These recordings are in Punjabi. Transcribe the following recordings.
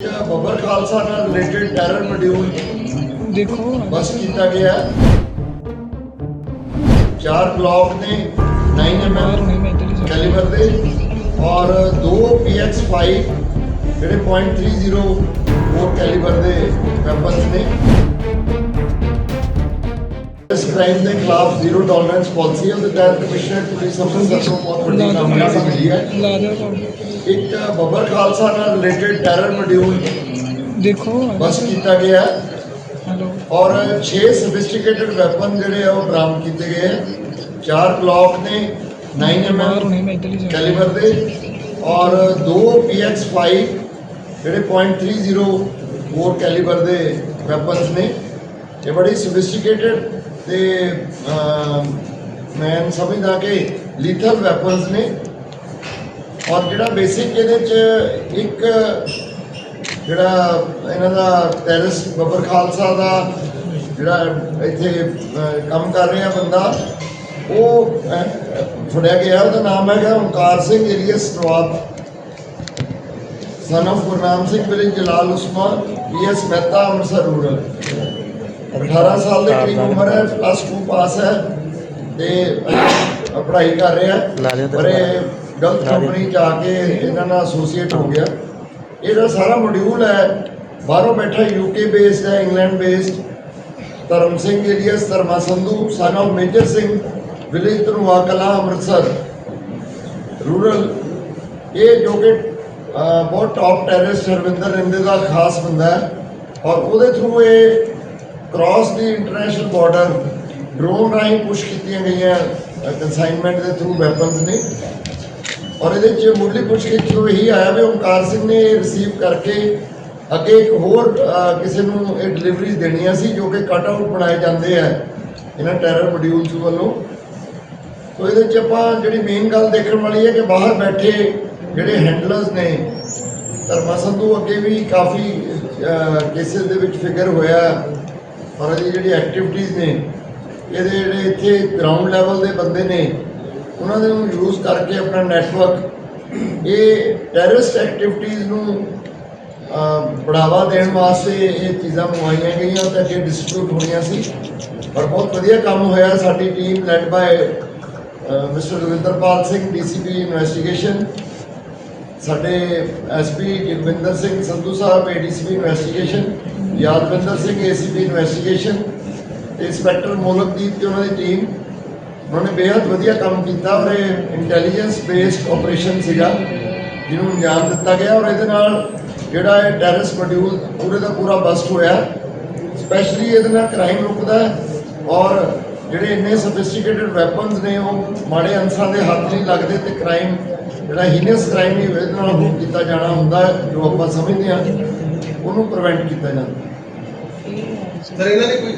ਬੱਬਰ ਖਾਲਸਾ ਨਾਲ ਰਿਲੇਟਡ ਟੈਰਰ ਮੋਡਿਊਲ ਦੇਖੋ। ਬਸ ਕੀਤਾ ਗਿਆ। ਚਾਰ ਬਲੌਕ ਨੇ 9 ਬਾਹਰ mm ਹੁਣੇ ਮੈਂ ਇੱਧਰ ਹੀ ਜਾ ਕੈਲੀਬਰ ਦੇ। ਔਰ ਦੋ PX5 ਜਿਹੜੇ .30 ਹੋਰ ਕੈਲੀਬਰ ਦੇ ਵੈਪਨਸ ਨੇ। ਇਸ ਕ੍ਰਾਈਮ ਦੇ ਖਿਲਾਫ ਜ਼ੀਰੋ ਟੋਲਰੈਂਸ ਪਾਲਿਸੀ ਉਹਦੇ ਤਹਿਤ ਕਮਿਸ਼ਨਰ ਪੁਲਿਸ ਅੰਮ੍ਰਿਤਸਰ ਤੋਂ ਬਹੁਤ ਵੱਡੀ ਕਾਮਯਾਬੀ ਮਿਲੀ ਹੈ। ਇੱਕ ਬੱਬਰ ਖਾਲਸਾ ਨਾਲ ਰਿਲੇਟਡ ਟੈਰਰ ਮੋਡਿਊਲ ਦੇਖੋ। ਬਸ ਕੀਤਾ ਗਿਆ। ਹੈਲੋ। ਔਰ 6 ਸਫਿਸਟੀਕੇਟਡ ਵੈਪਨ ਜਿਹੜੇ ਆ ਉਹ ਬਰਾਮਦ ਕੀਤੇ ਗਏ ਆ। ਚਾਰ ਬਲੌਕ ਨੇ 9 ਬਾਹਰ mm ਹੁਣੇ ਮੈਂ ਇੱਧਰ ਹੀ ਜਾ ਕੈਲੀਬਰ ਦੇ। ਔਰ ਦੋ PX5 ਜਿਹੜੇ .30 ਹੋਰ ਕੈਲੀਬਰ ਦੇ ਵੈਪਨਸ ਨੇ। ਇਹ ਬੜੀ ਸਫਿਸਟੀਕੇਟਡ ਤੇ ਮੈਂ ਸਮਝਦਾ ਕਿ ਲੀਥਲ ਵੈਪਨਸ ਨੇ। ਔਰ ਜਿਹੜਾ ਬੇਸਿਕ ਇਹਦੇ ਚ ਇੱਕ ਜਿਹੜਾ ਇਹਨਾਂ ਦਾ ਟੈਰਰਿਸ ਬੱਬਰ ਖਾਲਸਾ ਦਾ ਜਿਹੜਾ ਇੱਥੇ ਕੰਮ ਕਰ ਰਿਹਾ ਬੰਦਾ ਉਹ ਫੜਿਆ ਗਿਆ ਉਹਦਾ ਨਾਮ ਹੈਗਾ Omkar Singh alias Nawab son of Gurnam Singh village Jalal Usman PS Mehta Amritsar rural 18 ਸਾਲ ਦੇ ਕਰੀਬ ਉਮਰ ਹੈ ਪਲੱਸ 2 ਪਾਸ ਹੈ ਤੇ ਪੜ੍ਹਾਈ ਕਰ ਰਿਹਾ ਪਰ ਇਹ ਗਲਤ ਕੰਪਨੀ ਚ ਆ ਕੇ ਇਹਨਾਂ ਨਾਲ ਐਸੋਸੀਏਟ ਹੋ ਗਿਆ। ਇਹਦਾ ਸਾਰਾ ਮੋਡਿਊਲ ਹੈ। ਬਾਹਰੋਂ ਬੈਠਾ ਯੂਕੇ ਬੇਸਡ ਹੈ England based Dharam Singh alias Dharma Sandhu son of Major Singh village Dhanwa Kalan Amritsar. Rural ਇਹ ਜੋ ਕਿ ਬਹੁਤ ਟੌਪ ਟੈਰਰਿਸਟ ਹਰਵਿੰਦਰ ਰਿੰਦੇ ਦਾ ਖਾਸ ਬੰਦਾ ਹੈ। ਔਰ ਉਹਦੇ ਥਰੂ ਇਹ ਕ੍ਰਾਸ ਦੀ ਇੰਟਰਨੈਸ਼ਨਲ ਬਾਰਡਰ ਡਰੋਨ ਰਾਹੀਂ ਪੁਸ਼ ਕੀਤੀਆਂ ਗਈਆਂ। ਕਨਸਾਈਨਮੈਂਟ ਦੇ ਥਰੂ ਵੈਪਨਸ ਨੇ। ਔਰ ਇਹਦੇ ਚ ਮੁੱਢਲੀ ਪੁੱਛਗਿੱਛ ਤੋਂ ਇਹੀ ਆਇਆ ਵੀ ਓਮਕਾਰ ਸਿੰਘ ਨੇ ਰਿਸੀਵ ਕਰਕੇ ਅੱਗੇ ਇੱਕ ਹੋਰ ਕਿਸੇ ਨੂੰ ਇਹ ਡਿਲੀਵਰੀਜ਼ ਦੇਣੀਆਂ ਸੀ ਜੋ ਕਿ ਕਟ ਆਊਟ ਬਣਾਏ ਜਾਂਦੇ ਆ ਇਹਨਾਂ ਟੈਰਰ ਮੋਡਿਊਲਸ ਵੱਲੋਂ। ਤੋ ਇਹਦੇ ਚ ਆਪਾਂ ਜਿਹੜੀ ਮੇਨ ਗੱਲ ਦੇਖਣ ਵਾਲੀ ਹੈ ਕਿ ਬਾਹਰ ਬੈਠੇ ਜਿਹੜੇ ਹੈਂਡਲਰਸ ਨੇ, ਧਰਮਾ ਸੰਧੂ ਅੱਗੇ ਵੀ ਕਾਫੀ ਕੇਸਿਸ ਦੇ ਵਿੱਚ ਫਿਗਰ ਹੋਇਆ ਔਰ ਇਹਦੀ ਜਿਹੜੀ ਐਕਟੀਵਿਟੀਜ਼ ਨੇ, ਇਹਦੇ ਜਿਹੜੇ ਇੱਥੇ ਗਰਾਊਂਡ ਲੈਵਲ ਦੇ ਬੰਦੇ ਨੇ ਉਹਨਾਂ ਦੇ ਨੂੰ ਯੂਜ਼ ਕਰਕੇ ਆਪਣਾ ਨੈਟਵਰਕ ਇਹ ਟੈਰਰਿਸਟ ਐਕਟੀਵਿਟੀਜ਼ ਨੂੰ ਬੜਾਵਾ ਦੇਣ ਵਾਸਤੇ ਇਹ ਚੀਜ਼ਾਂ ਮੰਗਵਾਈਆਂ ਗਈਆਂ ਤੇ ਅੱਗੇ ਡਿਸਟ੍ਰੀਬਿਊਟ ਹੋਈਆਂ ਸੀ। ਪਰ ਬਹੁਤ ਵਧੀਆ ਕੰਮ ਹੋਇਆ ਸਾਡੀ team led by mister Ravinderpal Singh DCP investigation ਸਾਡੇ SP Jagwinder Singh Sandhu sahib ADCP investigation Yadwinder Singh ACP investigation ਤੇ ਇੰਸਪੈਕਟਰ ਮੋਲਕਦੀਪ ਤੇ ਉਹਨਾਂ ਦੀ ਟੀਮ ਉਹਨਾਂ ਨੇ ਬੇहद ਵਧੀਆ ਕੰਮ ਕੀਤਾ ਔਰ ਇਹ ਇੰਟੈਲੀਜੈਂਸ ਬੇਸਡ ਆਪਰੇਸ਼ਨ ਸੀਗਾ, ਜਿਹਨੂੰ ਅੰਜਾਮ ਦਿੱਤਾ ਗਿਆ ਔਰ ਇਹਦੇ ਨਾਲ ਜਿਹੜਾ ਇਹ ਟੈਰਰਿਸਟ ਮੋਡਿਊਲ ਪੂਰੇ ਦਾ ਪੂਰਾ ਬਸਟ ਹੋਇਆ। ਸਪੈਸ਼ਲੀ ਇਹਦੇ ਨਾਲ ਕ੍ਰਾਈਮ ਰੁਕਦਾ ਔਰ ਜਿਹੜੇ ਇੰਨੇ ਸਫਿਸਟੀਕੇਟਡ ਵੈਪਨਸ ਨੇ, ਉਹ ਮਾੜੇ ਅਨਸਰਾਂ ਦੇ ਹੱਥ ਨਹੀਂ ਲੱਗਦੇ ਤੇ ਕ੍ਰਾਈਮ ਜਿਹੜਾ ਹੀਨੀਅਸ ਕ੍ਰਾਈਮ ਨਹੀਂ ਇਹਦੇ ਨਾਲ ਹੋ ਕੀਤਾ ਜਾਣਾ ਹੁੰਦਾ ਜੋ ਆਪਾਂ ਸਮਝਦੇ ਹਾਂ, ਉਹਨੂੰ ਪ੍ਰੀਵੈਂਟ ਕੀਤਾ ਜਾਂਦਾ। ਸਰ ਇਹਨਾਂ ਨੇ ਕੋਈ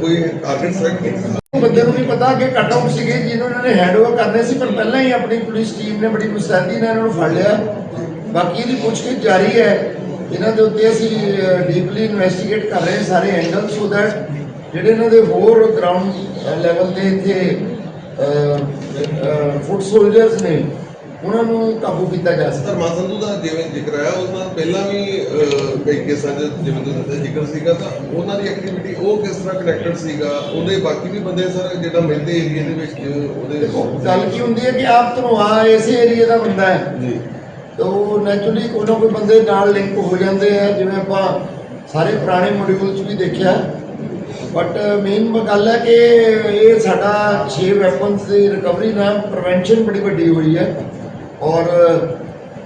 ਕੋਈ ਟਾਰਗੇਟ ਸੈਟ ਕੀਤਾ ਬੰਦੇ ਨੂੰ ਵੀ ਪਤਾ ਕਿ ਕੱਟ ਆਊਟ ਸੀਗੇ, ਜਿਹਨੂੰ ਇਹਨਾਂ ਨੇ ਹੈਂਡਓਵਰ ਕਰਨੇ ਸੀ, ਪਰ ਪਹਿਲਾਂ ਹੀ ਆਪਣੀ ਪੁਲਿਸ ਟੀਮ ਨੇ ਬੜੀ ਮੁਸਤੈਦੀ ਨਾਲ ਇਹਨਾਂ ਨੂੰ ਫੜ ਲਿਆ। ਬਾਕੀ ਇਹਦੀ ਪੁੱਛਗਿੱਛ ਜਾਰੀ ਹੈ। ਇਹਨਾਂ ਦੇ ਉੱਤੇ ਅਸੀਂ ਡੀਪਲੀ ਇਨਵੈਸਟੀਗੇਟ ਕਰ ਰਹੇ ਸਾਰੇ ਐਂਗਲ ਸੋ ਦੈਟ ਜਿਹੜੇ ਇਹਨਾਂ ਦੇ ਹੋਰ ਗਰਾਊਂਡ ਲੈਵਲ ਤੇ ਇੱਥੇ ਫੁੱਟ ਸੋਲਜਰਸ ਨੇ ਉਹਨਾਂ ਨੂੰ ਕਾਬੂ ਕੀਤਾ ਜਾ ਸਕੇ। ਧਰਮਾ ਸੰਧੂ ਦਾ ਜਿਵੇਂ ਜ਼ਿਕਰ ਆਇਆ ਉਸ ਨਾਲ ਪਹਿਲਾਂ ਵੀ ਕਈ ਕੇਸਾਂ 'ਚ ਜਿਵੇਂ ਤੁਸੀਂ ਦੱਸਿਆ ਜ਼ਿਕਰ ਸੀਗਾ ਤਾਂ ਉਹਨਾਂ ਦੀ ਐਕਟੀਵਿਟੀ ਉਹ ਕਿਸ ਤਰ੍ਹਾਂ ਕਨੈਕਟਡ ਸੀਗਾ ਉਹਦੇ ਬਾਕੀ ਵੀ ਬੰਦੇ ਸਰ ਜਿਹੜਾ ਮਿਲਦੇ ਏਰੀਆ ਦੇ ਵਿੱਚ ਉਹਦੇ ਗੱਲ ਕੀ ਹੁੰਦੀ ਹੈ ਕਿ ਆਪ ਧਨਵਾ ਇਸੇ ਏਰੀਆ ਦਾ ਬੰਦਾ ਹੈ। ਜੀ। ਤੋ ਨੈਚੁਰਲੀ ਕੋਈ ਨਾ ਕੋਈ ਬੰਦੇ ਨਾਲ ਲਿੰਕ ਹੋ ਜਾਂਦੇ ਆ ਜਿਵੇਂ ਆਪਾਂ ਸਾਰੇ ਪੁਰਾਣੇ ਮੋਡਿਊਲ 'ਚ ਵੀ ਦੇਖਿਆ। ਬਟ ਮੇਨ ਗੱਲ ਹੈ ਕਿ ਇਹ ਸਾਡਾ 6 ਵੈਪਨਸ ਦੀ ਰਿਕਵਰੀ ਨਾਲ ਪ੍ਰੀਵੈਂਸ਼ਨ ਬੜੀ ਵੱਡੀ ਹੋਈ ਹੈ। ਔਰ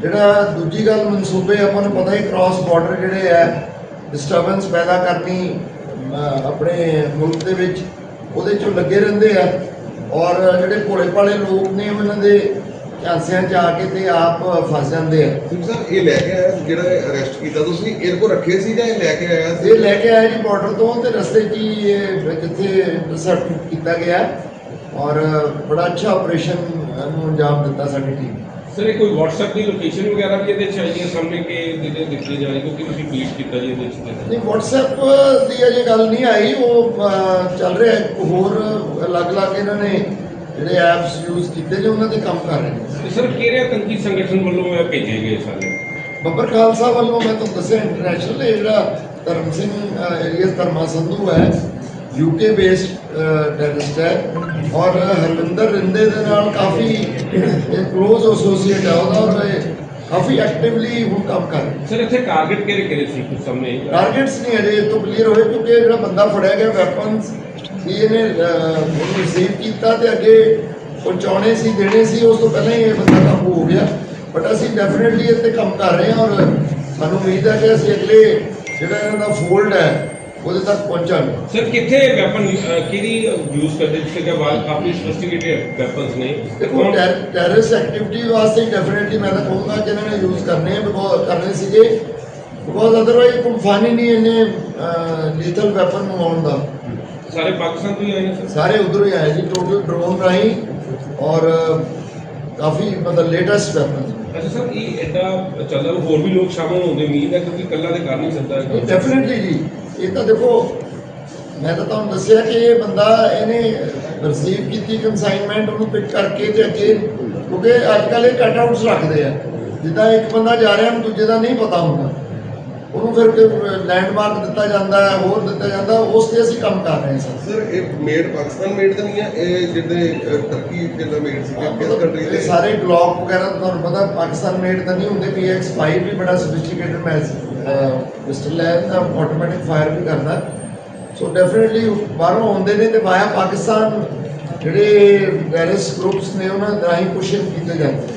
ਜਿਹੜਾ ਦੂਜੀ ਗੱਲ ਮਨਸੂਬੇ ਆਪਾਂ ਨੂੰ ਪਤਾ ਹੀ ਕ੍ਰਾਸ ਬਾਰਡਰ ਜਿਹੜੇ ਹੈ ਡਿਸਟਰਬੈਂਸ ਪੈਦਾ ਕਰਨੀ ਆਪਣੇ ਮੁਲਕ ਦੇ ਵਿੱਚ ਉਹਦੇ 'ਚੋਂ ਲੱਗੇ ਰਹਿੰਦੇ ਆ। ਔਰ ਜਿਹੜੇ ਭੋਲੇ ਭਾਲੇ ਲੋਕ ਨੇ ਉਹਨਾਂ ਦੇ ਝਾਂਸਿਆਂ 'ਚ ਆ ਕੇ ਤੇ ਆਪ ਫਸ ਜਾਂਦੇ ਆ। ਸਰ ਇਹ ਲੈ ਕੇ ਆਇਆ ਜਿਹੜਾ ਅਰੈਸਟ ਕੀਤਾ ਤੁਸੀਂ ਇਹਦੇ ਕੋਲ ਰੱਖੇ ਸੀ ਜਾਂ ਇਹ ਲੈ ਕੇ ਆਇਆ ਸੀ? ਇਹ ਲੈ ਕੇ ਆਇਆ ਜੀ ਬਾਰਡਰ ਤੋਂ ਤੇ ਰਸਤੇ 'ਚ ਹੀ ਜਿੱਥੇ ਇੰਟਰਸੈਪਟ ਕੀਤਾ ਗਿਆ। ਔਰ ਬੜਾ ਅੱਛਾ ਆਪਰੇਸ਼ਨ ਨੂੰ ਅੰਜਾਮ ਦਿੱਤਾ ਸਾਡੀ ਟੀਮ ਸਰ ਇਹ ਕੋਈ WhatsApp ਦੀ ਲੋਕੇਸ਼ਨ ਵਗੈਰਾ ਵੀ ਇਹਦੇ ਚ ਆਈ ਹੈ ਸਾਹਮਣੇ ਕਿ ਜਿਹਦੇ ਦਿੱਤੇ ਜਾਏ ਕਿਉਂਕਿ ਤੁਸੀਂ ਬੀਟ ਕੀਤਾ ਜੀ ਇਹਦੇ ਚ। ਨਹੀਂ WhatsApp ਦੀ ਅਜੇ ਗੱਲ ਨਹੀਂ ਆਈ ਉਹ ਚੱਲ ਰਿਹਾ ਹੈ। ਹੋਰ ਅਲੱਗ-ਅਲੱਗ ਇਹਨਾਂ ਨੇ ਜਿਹੜੇ ਐਪਸ ਯੂਜ਼ ਕੀਤੇ ਨੇ ਉਹਨਾਂ ਤੇ ਕੰਮ ਕਰ ਰਹੇ ਨੇ ਸਰ ਕਿਹੜੇ ਆਤੰਕੀ ਸੰਗਠਨ ਵੱਲੋਂ ਇਹ ਭੇਜੇ ਗਏ ਸਾਰੇ ਬੱਬਰ ਖਾਲਸਾ ਵੱਲੋਂ ਮੈਂ ਤੁਹਾਨੂੰ ਦੱਸਿਆ ਇੰਟਰਨੈਸ਼ਨਲ ਇਹ ਜਿਹੜਾ ਧਰਮ ਸਿੰਘ ਏਰੀਅਸ ਧਰਮਾ ਸੰਧੂ ਹੈ ਯੂਕੇ ਬੇਸਡ ਟੈਰਰਿਸਟ ਹੈ ਔਰ ਹਰਵਿੰਦਰ ਰਿੰਦੇ ਦੇ ਨਾਲ ਕਾਫੀ ਕਲੋਜ਼ ਐਸੋਸੀਏਟ ਹੈ ਉਹਦਾ ਔਰ ਇਹ ਕਾਫੀ ਐਕਟਿਵਲੀ ਹੁਣ ਕੰਮ ਕਰ ਰਿਹਾ। ਸਰ ਇੱਥੇ ਟਾਰਗੇਟ ਕਿਹੜੇ ਕਿਹੜੇ ਸੀ ਕੁਝ ਸਾਹਮਣੇ ਟਾਰਗੇਟਸ ਨਹੀਂ ਅਜੇ ਇਹ ਤੋਂ ਕਲੀਅਰ ਹੋਏ ਕਿਉਂਕਿ ਜਿਹੜਾ ਬੰਦਾ ਫੜਿਆ ਗਿਆ ਵੈਪਨਸ ਇਹਨੇ ਉਹਨੂੰ ਰਿਸੀਵ ਕੀਤਾ ਤੇ ਅੱਗੇ ਪਹੁੰਚਾਉਣੇ ਸੀ ਦੇਣੇ ਸੀ ਉਸ ਤੋਂ ਪਹਿਲਾਂ ਹੀ ਇਹ ਬੰਦਾ ਕਾਬੂ ਹੋ ਗਿਆ। ਬਟ ਅਸੀਂ ਡੈਫੀਨਿਟਲੀ ਤੇ ਕੰਮ ਕਰ ਰਹੇ ਹਾਂ ਔਰ ਸਾਨੂੰ ਉਮੀਦ ਹੈ ਕਿ ਅਸੀਂ ਅਗਲੇ ਜਿਹੜਾ ਇਹਨਾਂ ਦਾ ਫੋਲਡ ਹੈ ਉਹਦੇ ਤੱਕ ਪਹੁੰਚਾਂਗੇ ਸਰ ਕਿੱਥੇ ਵੈਪਨ ਕਿਹਦੀ ਯੂਜ਼ ਕਰਦੇ? ਜਿਸ ਕਿ ਬਾਅਦ ਕਾਫੀ ਸੋਫਿਸਟੀਕੇਟਡ ਵੈਪਨਸ ਨੇ। ਦੇਖੋ ਟੈਰਰਿਸਟ ਐਕਟੀਵਿਟੀ ਵਾਸਤੇ ਡੈਫੀਨਿਟਲੀ ਮੈਂ ਤਾਂ ਕਹੂੰਗਾ ਕਿ ਇਹਨਾਂ ਨੇ ਯੂਜ਼ ਕਰਨੇ ਆ ਬਿਕੋਜ਼ ਕਰਨੇ ਸੀਗੇ। ਬਿਕੋਜ਼ ਅਦਰਵਾਈਜ਼ ਕੋਈ ਫਨ ਹੀ ਨਹੀਂ ਇਹਨੇ ਲੀਥਲ ਵੈਪਨ ਮੰਗਾਉਣ ਦਾ। ਸਾਰੇ ਪਾਕਿਸਤਾਨ ਤੋਂ ਹੀ ਆਏ ਨੇ ਸਰ ਉਧਰੋਂ ਹੀ ਆਏ ਜੀ ਟੋਟਲ ਡਰੋਨ ਰਾਹੀਂ। ਔਰ ਕਾਫੀ ਮਤਲਬ ਲੇਟੈਸਟ ਵੈਪਨ ਅੱਛਾ ਸਰ ਇਹ ਐਡਾ ਚੱਲਦਾ ਹੋਰ ਵੀ ਲੋਕ ਸ਼ਾਮਲ ਹੋਣ ਦੀ ਉਮੀਦ ਹੈ ਕਿਉਂਕਿ ਇਕੱਲਾ ਤੇ ਕਰ ਨਹੀਂ ਸਕਦਾ। ਡੈਫੀਨਿਟਲੀ ਜੀ। ਇਹ ਤਾਂ ਦੇਖੋ ਮੈਂ ਤਾਂ ਤੁਹਾਨੂੰ ਦੱਸਿਆ ਕਿ ਇਹ ਬੰਦਾ ਇਹਨੇ ਰਿਸੀਵ ਕੀਤੀ ਕਨਸਾਈਨਮੈਂਟ ਉਹਨੂੰ ਪਿਕ ਕਰਕੇ ਤੇ ਅੱਗੇ ਕਿਉਂਕਿ ਅੱਜ ਕੱਲ੍ਹ ਇਹ ਕੱਟ ਆਊਟਸ ਰੱਖਦੇ ਆ। ਜਿੱਦਾਂ ਇੱਕ ਬੰਦਾ ਜਾ ਰਿਹਾ ਉਹਨੂੰ ਦੂਜੇ ਦਾ ਨਹੀਂ ਪਤਾ ਹੁੰਦਾ। ਉਹਨੂੰ ਫਿਰ ਲੈਂਡਮਾਰਕ ਦਿੱਤਾ ਜਾਂਦਾ ਹੈ ਹੋਰ ਦਿੱਤਾ ਜਾਂਦਾ ਉਸ ਤੇ ਅਸੀਂ ਕੰਮ ਕਰ ਰਹੇ ਹਾਂ ਸਰ। ਸਰ ਇਹ ਮੇਡ ਪਾਕਿਸਤਾਨ ਮੇਡ ਤਾਂ ਨਹੀਂ ਹੈ? ਇਹ ਜਿਹੜੇ ਟਰਕੀ ਜਿਹੜਾ ਮੇਡ ਸੀ ਕਿਸ ਕੰਟਰੀ ਦੇ? ਸਾਰੇ ਗਲੌਕ ਵਗੈਰਾ ਤੁਹਾਨੂੰ ਪਤਾ ਪਾਕਿਸਤਾਨ ਮੇਡ ਤਾਂ ਨਹੀਂ ਹੁੰਦੇ PX5 ਵੀ ਬੜਾ ਸੋਫਿਸਟੀਕੇਟਡ ਮੈਸ ਪਿਸਟਲ ਹੈ ਤਾਂ ਆਟੋਮੈਟਿਕ ਫਾਇਰ ਵੀ ਕਰਦਾ ਸੋ ਡੈਫੀਨਿਟਲੀ ਬਾਹਰੋਂ ਆਉਂਦੇ ਨੇ ਤੇ ਵਾਇਆ ਪਾਕਿਸਤਾਨ ਜਿਹੜੇ ਟੈਰਰਿਸਟ ਗਰੁੱਪਸ ਨੇ ਉਹਨਾਂ ਦਾ ਹੀ ਪੁਸ਼ਨ ਕੀਤੇ ਜਾਂਦੇ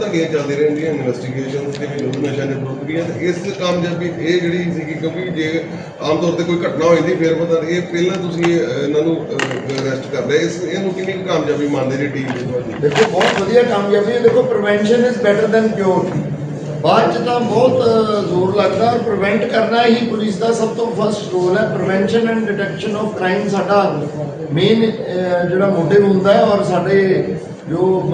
ਤੱਕ ਇਹ ਚੱਲਦੀ ਰਹਿੰਦੀਆਂ ਇਨਵੈਸਟੀਗੇਸ਼ਨ ਤੇ ਵੀ ਲੋਕ ਨਸ਼ਾ ਦੇ ਪ੍ਰੋਗਰੀਆਂ ਤੇ ਇਸ ਕਾਮਯਾਬੀ ਇਹ ਜਿਹੜੀ ਸੀਗੀ ਕਿਉਂਕਿ ਜੇ ਆਮ ਤੌਰ ਤੇ ਕੋਈ ਘਟਨਾ ਹੋ ਜਾਂਦੀ ਫਿਰ ਪਤਾ ਇਹ ਪਹਿਲਾਂ ਤੁਸੀਂ ਇਹ, ਇਹਨਾਂ ਨੂੰ ਅਰੈਸਟ ਕਰ ਲਿਆ। ਇਸ ਇਹਨੂੰ ਕਿੰਨੀ ਕਾਮਯਾਬੀ ਮੰਨਦੇ ਨੇ ਟੀਮ ਦੇ ਦੇਖੋ ਬਹੁਤ ਵਧੀਆ ਕਾਮਯਾਬੀ ਹੈ। ਦੇਖੋ prevention is better than cure ਬਾਅਦ ਚ ਤਾਂ ਬਹੁਤ ਜ਼ੋਰ ਲੱਗਦਾ ਔਰ ਪ੍ਰੀਵੈਂਟ ਕਰਨਾ ਹੀ ਪੁਲਿਸ ਦਾ ਸਭ ਤੋਂ ਫਸਟ ਰੋਲ ਹੈ। Prevention and detection of crime ਸਾਡਾ ਮੇਨ ਜਿਹੜਾ ਮੋਟਿਵ ਹੁੰਦਾ ਹੈ ਔਰ ਸਾਡੇ ਜੋ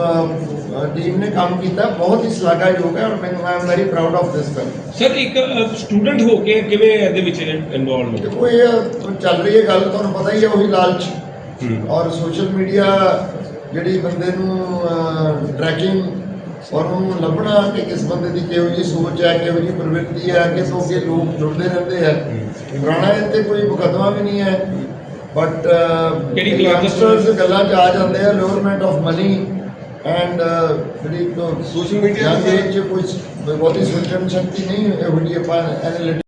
ਟੀਮ ਨੇ ਕੰਮ ਕੀਤਾ ਬਹੁਤ ਹੀ ਸ਼ਲਾਘਾਯੋਗ ਹੈ ਔਰ ਮੈਨੂੰ I am very proud of this ਕੰਮ ਸਰ ਇੱਕ ਸਟੂਡੈਂਟ ਹੋ ਕੇ ਕਿਵੇਂ ਇਹਦੇ ਵਿੱਚ ਇਨਵੋਲਵ ਹੋ ਇਹ ਚੱਲ ਰਹੀ ਹੈ ਗੱਲ ਤੁਹਾਨੂੰ ਪਤਾ ਹੀ ਹੈ ਉਹੀ ਲਾਲਚ। ਔਰ ਸੋਸ਼ਲ ਮੀਡੀਆ ਜਿਹੜੀ ਬੰਦੇ ਨੂੰ ਟਰੈਕਿੰਗ ਔਰ ਉਹਨੂੰ ਲੱਭਣਾ ਕਿ ਕਿਸ ਬੰਦੇ ਦੀ ਕਿਹੋ ਜਿਹੀ ਸੋਚ ਹੈ ਕਿਹੋ ਜਿਹੀ ਪ੍ਰਵਿਰਤੀ ਹੈ ਅੱਗੇ ਤੋਂ ਅੱਗੇ ਲੋਕ ਜੁੜਦੇ ਰਹਿੰਦੇ ਹੈ। ਪੁਰਾਣਾ ਇੱਥੇ ਕੋਈ ਮੁਕੱਦਮਾ ਵੀ ਨਹੀਂ ਹੈ। ਬਟ ਕਿਹੜੀ ਦਾ ਯੰਗਸਟਰਸ ਗੱਲਾਂ 'ਚ ਆ ਜਾਂਦੇ ਆ ਲੋਰਮੈਂਟ ਆਫ ਮਨੀ ਐਂਡ ਜਿਹੜੀ Social media ਯੰਗ ਤੇ- ਏਜ 'ਚ ਕੋਈ ਬਹੁਤੀ ਸੋਚਣ ਸ਼ਕਤੀ ਨਹੀਂ ਇਹੋ ਜਿਹੀ ਆਪਾਂ ਐਨਾਲਿਟਿਕ